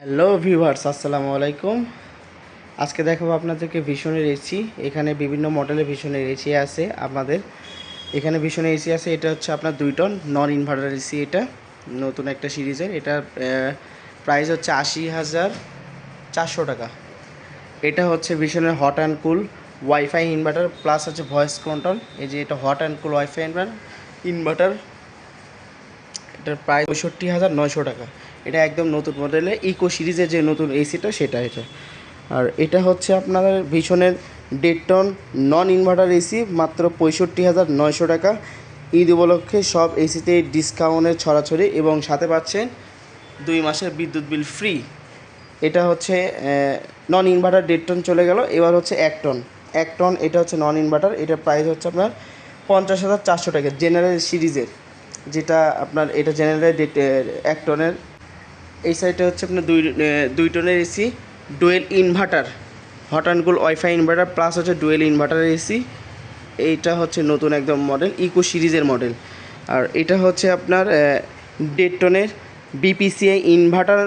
Hello viewers আসসালামু আলাইকুম। আজকে দেখাবো আপনাদেরকে ভীষণের এসি এখানে বিভিন্ন মডেলের ভীষণের এসি আছে আপনাদের। এখানে ভীষণের এসি আছে, এটা হচ্ছে আপনার দুই টন নন ইনভার্টার এসি এটা। নতুন একটা সিরিজের এটার প্রাইস হচ্ছে আশি হাজার চারশো টাকা। এটা হচ্ছে ভীষণের hot and cool WiFi inverter plus হচ্ছে ভয়েস কন্ট্রোল এই যে এটা hot and cool WiFi inverter inverter এটার প্রায় পঁয়ষট্টি হাজার নয়শো টাকা। এটা একদম নতুন মডেলে ইকো সিরিজের যে নতুন এসিটা সেটা এটা। আর এটা হচ্ছে আপনাদের ভীষণের দেড় টন নন ইনভার্টার এসি মাত্র পঁয়ষট্টি হাজার নয়শো টাকা। ঈদ উপলক্ষে সব এসিতে ডিসকাউন্টের ছড়াছড়ি এবং সাথে পাচ্ছেন দুই মাসের বিদ্যুৎ বিল ফ্রি এটা হচ্ছে নন ইনভার্টার দেড় টন চলে গেল। এবার হচ্ছে এক টন এক টন এটা হচ্ছে নন ইনভার্টার এটার প্রাইস হচ্ছে আপনার পঞ্চাশ হাজার চারশো টাকা জেনারেল সিরিজের। যেটা আপনার, এটা জেনারেল ডেট এক টনের এই সাইডে হচ্ছে আপনার দুই দুই টনের AC dual inverter hot and cool WiFi inverter plus হচ্ছে ডুয়েল ইনভার্টার এসি এইটা হচ্ছে নতুন একদম মডেল ইকো সিরিজের মডেল আর এটা হচ্ছে আপনার দেড় টনের বিপিসিআই ইনভার্টার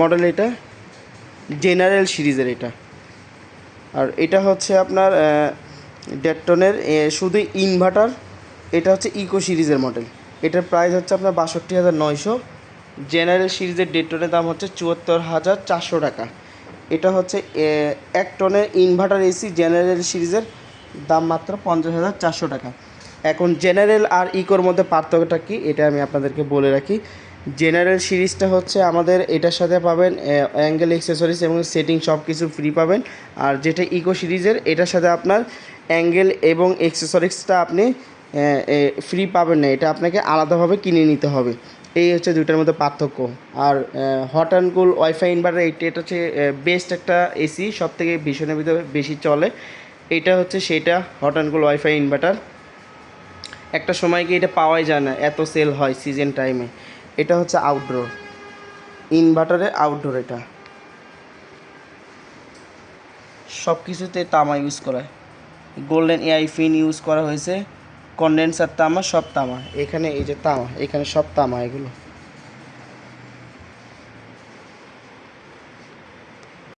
মডেল এটা জেনারেল সিরিজের এটা। আর এটা হচ্ছে আপনার দেড় টনের শুধু ইনভার্টার এটা হচ্ছে ইকো সিরিজের মডেল এটার প্রাইস হচ্ছে আপনার বাষট্টি হাজার নয়শো। জেনারেল সিরিজের দেড় টনের দাম হচ্ছে চুয়াত্তর হাজার চারশো টাকা। এটা হচ্ছে এক টনের ইনভার্টার এসি জেনারেল সিরিজের দাম মাত্র পঞ্চাশ হাজার চারশো টাকা। এখন জেনারেল আর ইকোর মধ্যে পার্থক্যটা কি, এটা আমি আপনাদেরকে বলে রাখি। জেনারেল সিরিজটা হচ্ছে আমাদের, এটার সাথে পাবেন অ্যাঙ্গেল এক্সেসরিজ এবং সেটিং সব কিছু ফ্রি পাবেন। আর যেটা ইকো সিরিজের, এটার সাথে আপনার অ্যাঙ্গেল এবং এক্সেসরিজটা আপনি ফ্রি পাবেন না, এটা আপনাকে আলাদাভাবে কিনে নিতে হবে। এই হচ্ছে দুইটার মধ্যে পার্থক্য। আর hot and cool WiFi inverter এইটা এটা হচ্ছে বেস্ট একটা এসি সব থেকে ভীষণের ভিতরে বেশি চলে। এটা হচ্ছে সেটা hot and cool WiFi inverter একটা সময় কি এটা পাওয়াই যায় না, এত সেল হয় সিজন টাইমে এটা হচ্ছে আউটডোর ইনভার্টারে আউটডোর এটা। সব কিছুতে তামা ইউজ করা গোল্ডেন এআই ফিন ইউজ করা হয়েছে। কন্ডেন্সার তামা সব তামা। এখানে এই যে তামা এখানে সব তামা এগুলো।